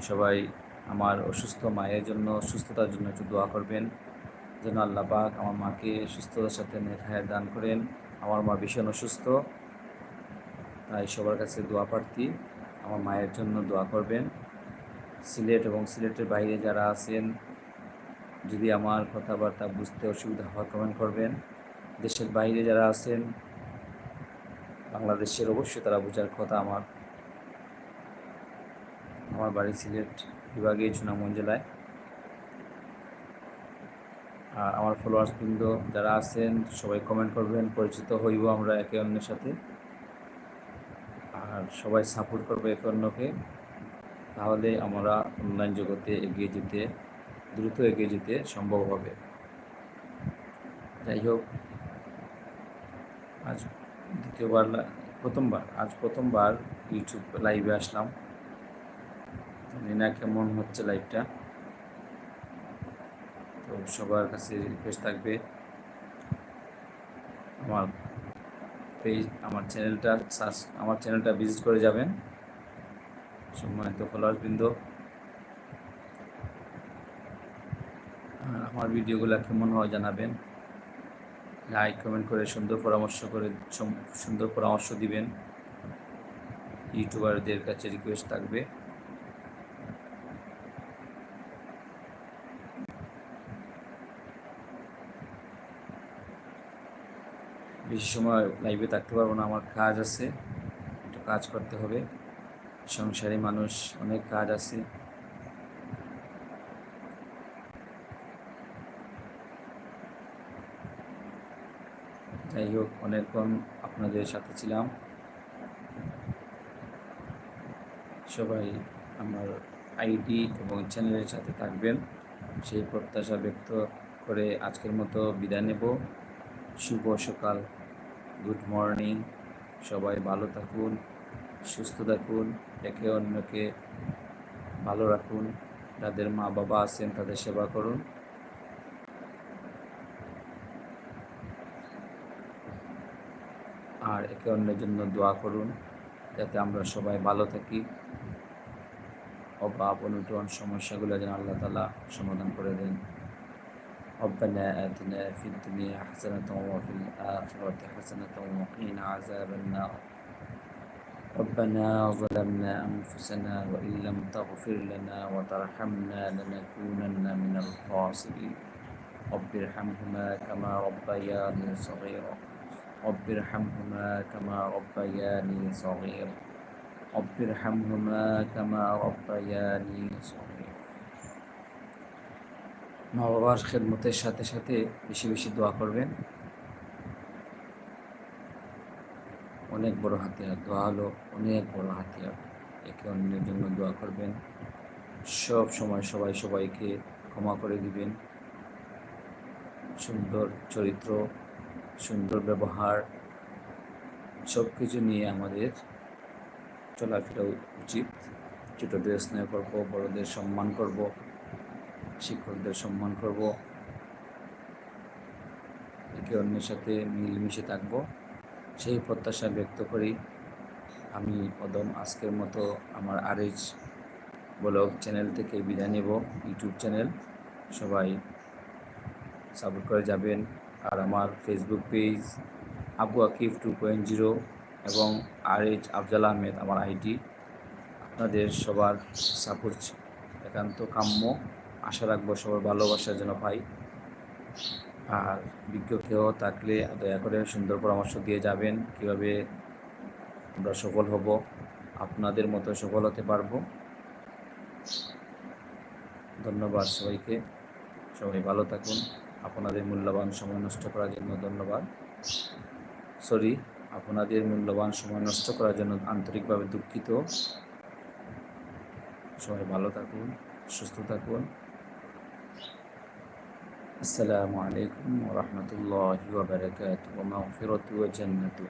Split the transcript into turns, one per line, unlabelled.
সবাই আমার অসুস্থ মায়ের জন্য, সুস্থতার জন্য একটু দোয়া করবেন। যেন আল্লাহ পাক আমার মাকে সুস্থতার সাথে নেখায় দান করেন। আমার মা ভীষণ অসুস্থ, তাই সবার কাছে দোয়া প্রার্থী। আমার মায়ের জন্য দোয়া করবেন। সিলেট এবং সিলেটের বাইরে যারা আছেন, যদি আমার কথাবার্তা বুঝতে অসুবিধা হয় কমেন্ট করবেন। দেশের বাইরে যারা আছেন, বাংলাদেশের অবশ্যই তারা বোঝার কথা আমার আমার বাড়ি সিলেট বিভাগীয় সুনামগঞ্জ জেলায়। আর আমার ফলোয়ার্স বৃন্দ যারা আছেন, সবাই কমেন্ট করবেন, পরিচিত হইব আমরা একে অন্যের সাথে। আর সবাই সাপোর্ট করবে একে অন্যকে। তাহলে আমরা অনলাইন জগতে এগিয়ে যেতে, দ্রুত এগিয়ে যেতে সম্ভব হবে। যাই হোক, আজ দ্বিতীয়বার, প্রথমবার, আজ প্রথমবার ইউটিউব লাইভে আসলাম। জানি কেমন হচ্ছে লাইভটা তো সবার কাছে রিকোয়েস্ট থাকবে। আমার পেজ আমার চ্যানেলটা সার্চ আমার চ্যানেলটা ভিজিট করে যাবেন। সম্মানিত ফলোয়ার্স বৃন্দ। আর আমার ভিডিওগুলো কেমন হয় জানাবেন। লাইক কমেন্ট করে সুন্দর পরামর্শ করে, সুন্দর পরামর্শ দিবেন। ইউটিউবারদের কাছে রিকোয়েস্ট থাকবে। বেশি সময় লাইভে থাকতে পারব না, আমার কাজ আছে, একটু কাজ করতে হবে। সংসারী মানুষ অনেক কাজ আছে। যাই হোক, অনেকক্ষণ আপনাদের সাথে ছিলাম। সবাই আমার আইডি এবং চ্যানেলের সাথে থাকবেন। সেই প্রত্যাশা ব্যক্ত করে আজকের মতো বিদায় নেব। শুভ সকাল। গুড মর্নিং সবাই ভালো থাকুন, সুস্থ থাকুন, একে অন্যকে ভালো রাখুন। যাদের মা বাবা আছেন তাদের সেবা করুন। আর একে অন্যের জন্য দোয়া করুন, যাতে আমরা সবাই ভালো থাকি। অভাব, অনটন, সমস্যাগুলো যেন আল্লাহ তালা সমাধান করে দেন। ربنا آتنا في الدنيا حسنة وفي الآخرة حسنة وقنا عذاب النار. ربنا ظلمنا أنفسنا وإن لم تغفر لنا وترحمنا لنكونن من الخاسرين. رب ارحمهما كما ربياني صغيرا. رب ارحمهما كما ربياني صغيرا. رب ارحمهما كما ربياني صغيرا. মা বাবার খেদমতের সাথে সাথে বেশি বেশি দোয়া করবেন। অনেক বড় হাতিয়ার দোয়া হলো অনেক বড় হাতিয়ার। একে অন্যের জন্য দোয়া করবেন। সব সময় সবাই সবাইকে ক্ষমা করে দিবেন। সুন্দর চরিত্র, সুন্দর ব্যবহার সব কিছু নিয়ে আমাদের চলাফেরা উচিত। ছোটদের স্নেহ করব, বড়দের সম্মান করব। শিক্ষকদের সম্মান করব। একে অন্যের সাথে মিলমিশে থাকব। সেই প্রত্যাশা ব্যক্ত করি। আমি অদম আজকের মতো আমার আরএইচ ব্লগ চ্যানেল থেকে বিদায় নেব। YouTube channel. সবাই সাপোর্ট করে যাবেন। আর আমার Facebook page Abu Akif two point zero এবং আর এইচ আফজাল আহমেদ আমার আইডি। আপনাদের সবার সাপোর্ট একান্ত কাম্য। আশা রাখব সবার ভালোবাসা যেন পাই। আর বিজ্ঞ কেউ থাকলে দয়া করে সুন্দর পরামর্শ দিয়ে যাবেন, কীভাবে আমরা সফল হব, আপনাদের মতো সফল হতে পারব। ধন্যবাদ সবাইকে। সবাই ভালো থাকুন। আপনাদের মূল্যবান সময় নষ্ট করার জন্য ধন্যবাদ। সরি, আপনাদের মূল্যবান সময় নষ্ট করার জন্য আন্তরিকভাবে দুঃখিত। সবাই ভালো থাকুন, সুস্থ থাকুন। السلام عليكم ورحمة الله وبركاته ومغفرة وجنته